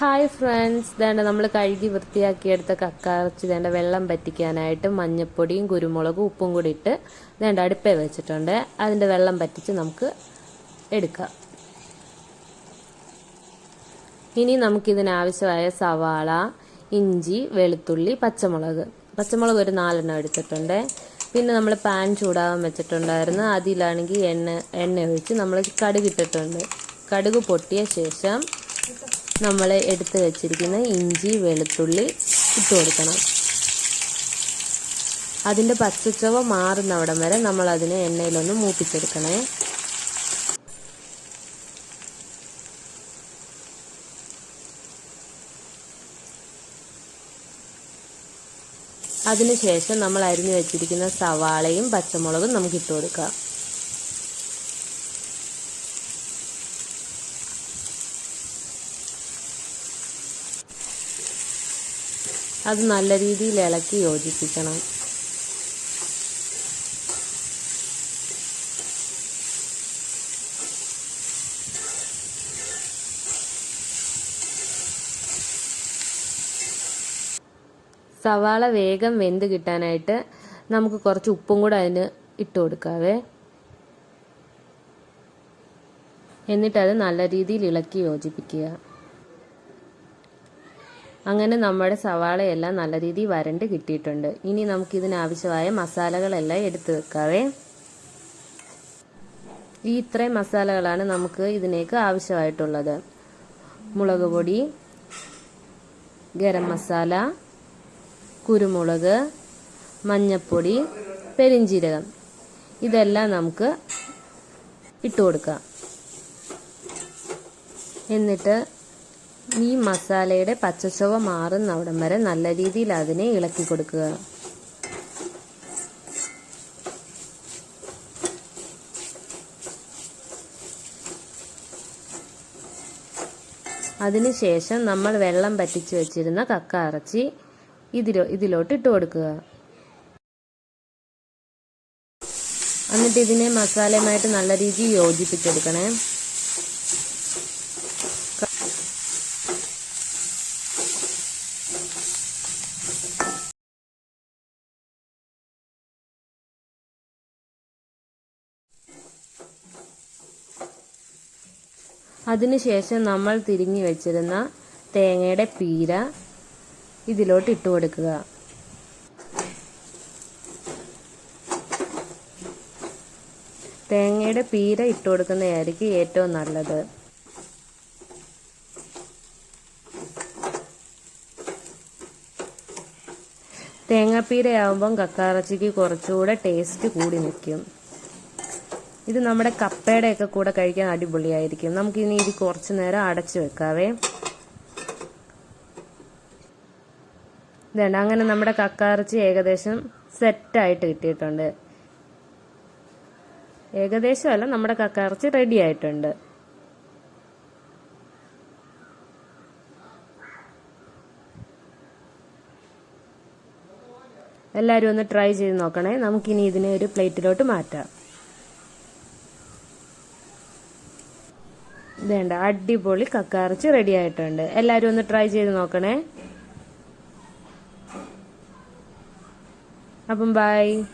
Hi friends വേണ്ട നമ്മൾ കഴുകി വൃത്തിയാക്കിയെടുത്ത കക്കാറച്ചി വേണ്ട വെള്ളം പറ്റിക്കാനായിട്ട് മഞ്ഞപ്പൊടിയും കുരുമുളകും ഉപ്പും കൂടി ഇട്ട് വേണ്ട അടുപ്പേ വെച്ചിട്ടുണ്ട്. അതിന്റെ വെള്ളം പറ്റിച്ച് നമുക്ക് എടുക്കാം. ഇനി നമുക്കിതിനാവശ്യമായ സവാള ഇഞ്ചി വെളുത്തുള്ളി പച്ചമുളക്. പച്ചമുളക് ഒരു നാലെണ്ണം എടുത്തിട്ടുണ്ട്. പിന്നെ നമ്മൾ പാൻ ചൂടാവാൻ വെച്ചിട്ടുണ്ടായിരുന്നു. അതിലാണെങ്കിൽ എണ്ണ എണ്ണ ഒഴിച്ച് നമ്മൾ കടുകിട്ടിട്ടുണ്ട് കടുക് പൊട്ടിയ ശേഷം നമ്മൾ എടുത്ത് വെച്ചിരിക്കുന്ന ഇഞ്ചി വെളുത്തുള്ളി ഇട്ട് കൊടുക്കണം. അതിന്റെ പച്ചച്ചവ മാറുന്നവിടം വരെ നമ്മൾ അതിനെ എണ്ണയിലൊന്ന് മൂപ്പിച്ചെടുക്കണേ. അതിനുശേഷം നമ്മൾ അരിഞ്ഞു വെച്ചിരിക്കുന്ന സവാളയും പച്ചമുളകും നമുക്ക് ഇട്ട് കൊടുക്കാം. അത് നല്ല രീതിയിൽ ഇളക്കി യോജിപ്പിക്കണം. സവാള വേഗം വെന്ത് കിട്ടാനായിട്ട് നമുക്ക് കുറച്ച് ഉപ്പും കൂടെ അതിന് ഇട്ട് കൊടുക്കാവേ. എന്നിട്ടത് നല്ല രീതിയിൽ ഇളക്കി യോജിപ്പിക്കുക. അങ്ങനെ നമ്മുടെ സവാളയെല്ലാം നല്ല രീതിയിൽ വരണ്ട് കിട്ടിയിട്ടുണ്ട്. ഇനി നമുക്ക് ഇതിനാവശ്യമായ മസാലകളെല്ലാം എടുത്തു വെക്കാവേ. ഈ ഇത്രയും മസാലകളാണ് നമുക്ക് ഇതിനേക്ക് ആവശ്യമായിട്ടുള്ളത്. മുളക് പൊടി ഗരം മസാല കുരുമുളക് മഞ്ഞപ്പൊടി പെരിഞ്ചീരകം. ഇതെല്ലാം നമുക്ക് ഇട്ട് കൊടുക്കാം. എന്നിട്ട് ഈ മസാലയുടെ പച്ചച്ചുവ മാറുന്ന അവിടം വരെ നല്ല രീതിയിൽ അതിനെ ഇളക്കി കൊടുക്കുക. അതിനുശേഷം നമ്മൾ വെള്ളം പറ്റിച്ചു വെച്ചിരുന്ന കക്ക അരച്ചി ഇതിലോ ഇതിലോട്ട് ഇട്ട് കൊടുക്കുക. എന്നിട്ട് ഇതിനെ മസാലയുമായിട്ട് നല്ല രീതിയിൽ യോജിപ്പിച്ചെടുക്കണേ. അതിനുശേഷം നമ്മൾ തിരിഞ്ഞു വെച്ചിരുന്ന തേങ്ങയുടെ പീര ഇതിലോട്ട് ഇട്ട് കൊടുക്കുക. തേങ്ങയുടെ പീര ഇട്ട് കൊടുക്കുന്നതായിരിക്കും ഏറ്റവും നല്ലത്. തേങ്ങാപ്പീരയാവുമ്പം കക്കാറച്ചിക്ക് കുറച്ചുകൂടെ ടേസ്റ്റ് കൂടി നിൽക്കും. ഇത് നമ്മുടെ കപ്പയുടെയൊക്കെ കൂടെ കഴിക്കാൻ അടിപൊളിയായിരിക്കും. നമുക്കിനി ഇത് കുറച്ച് നേരം അടച്ചു വെക്കാവേ. വേണ്ട അങ്ങനെ നമ്മുടെ കക്കാറച്ചി ഏകദേശം സെറ്റായിട്ട് കിട്ടിയിട്ടുണ്ട്. ഏകദേശം അല്ല നമ്മുടെ കക്കാറച്ചി റെഡി ആയിട്ടുണ്ട് എല്ലാവരും ഒന്ന് ട്രൈ ചെയ്ത് നോക്കണേ. നമുക്കിനി ഇതിനെ ഒരു പ്ലേറ്റിലോട്ട് മാറ്റാം. വേണ്ട അടിപൊളി കക്കാറച്ചി റെഡി ആയിട്ടുണ്ട്. എല്ലാവരും ഒന്ന് ട്രൈ ചെയ്ത് നോക്കണേ. അപ്പം ബൈ